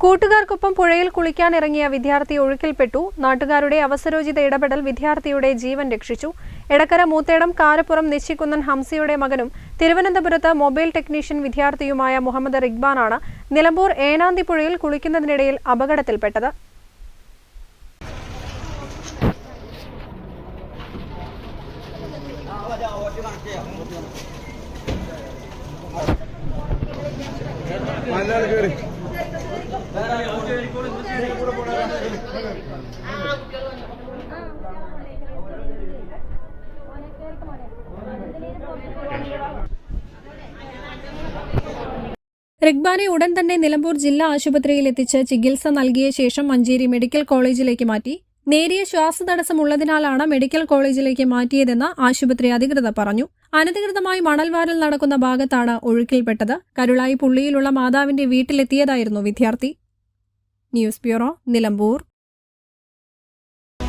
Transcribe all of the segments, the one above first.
കൂട്ടുകാർക്കൊപ്പം പുഴയിൽ കുളിക്കാനിറങ്ങിയ വിദ്യാർത്ഥി ഒഴുക്കിൽപ്പെട്ടു. നാട്ടുകാരുടെ അവസരോചിത ഇടപെടൽ വിദ്യാർത്ഥിയുടെ ജീവൻ രക്ഷിച്ചു. എടക്കര മൂത്തേടം കാരപ്പുറം നിശ്ചിക്കുന്നൻ ഹംസിയുടെ മകനും തിരുവനന്തപുരത്ത് മൊബൈൽ ടെക്നീഷ്യൻ വിദ്യാർത്ഥിയുമായ മുഹമ്മദ് റിഗ്ബാനാണ് നിലമ്പൂർ ഏനാന്തി പുഴയിൽ കുളിക്കുന്നതിനിടയിൽ അപകടത്തിൽപ്പെട്ടത്. റിഗ്ബാനെ ഉടൻ തന്നെ നിലമ്പൂർ ജില്ലാ ആശുപത്രിയിൽ എത്തിച്ച് ചികിത്സ നൽകിയ ശേഷം മഞ്ചേരി മെഡിക്കൽ കോളേജിലേക്ക് മാറ്റി. നേരിയ ശ്വാസതടസ്സമുള്ളതിനാലാണ് മെഡിക്കൽ കോളേജിലേക്ക് മാറ്റിയതെന്ന് ആശുപത്രി അധികൃതർ പറഞ്ഞു. അനധികൃതമായി മണൽവാരൽ നടക്കുന്ന ഭാഗത്താണ് ഒഴുക്കിൽപ്പെട്ടത്. കരുളായി പുള്ളിയിലുള്ള മാതാവിന്റെ വീട്ടിലെത്തിയതായിരുന്നു വിദ്യാർത്ഥി. News bureau Nilambur.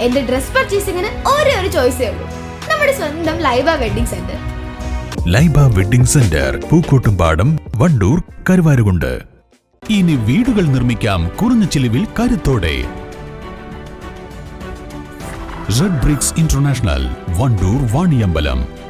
എന്റെ ഡ്രസ് പർച്ചേസിംഗിന് ഒരേ ഒരു ചോയ്സേ ഉള്ളൂ. നമ്മുടെ സ്വന്തം Laiba wedding centre. Laiba wedding centre Pookkottumpadam Wandoor Karuvarakundu. ഇനി വീടുകൾ നിർമ്മിക്കാം കുറഞ്ഞ ചിലവിൽ കരുത്തോടെ. Red bricks international Wandoor Vaniyambalam.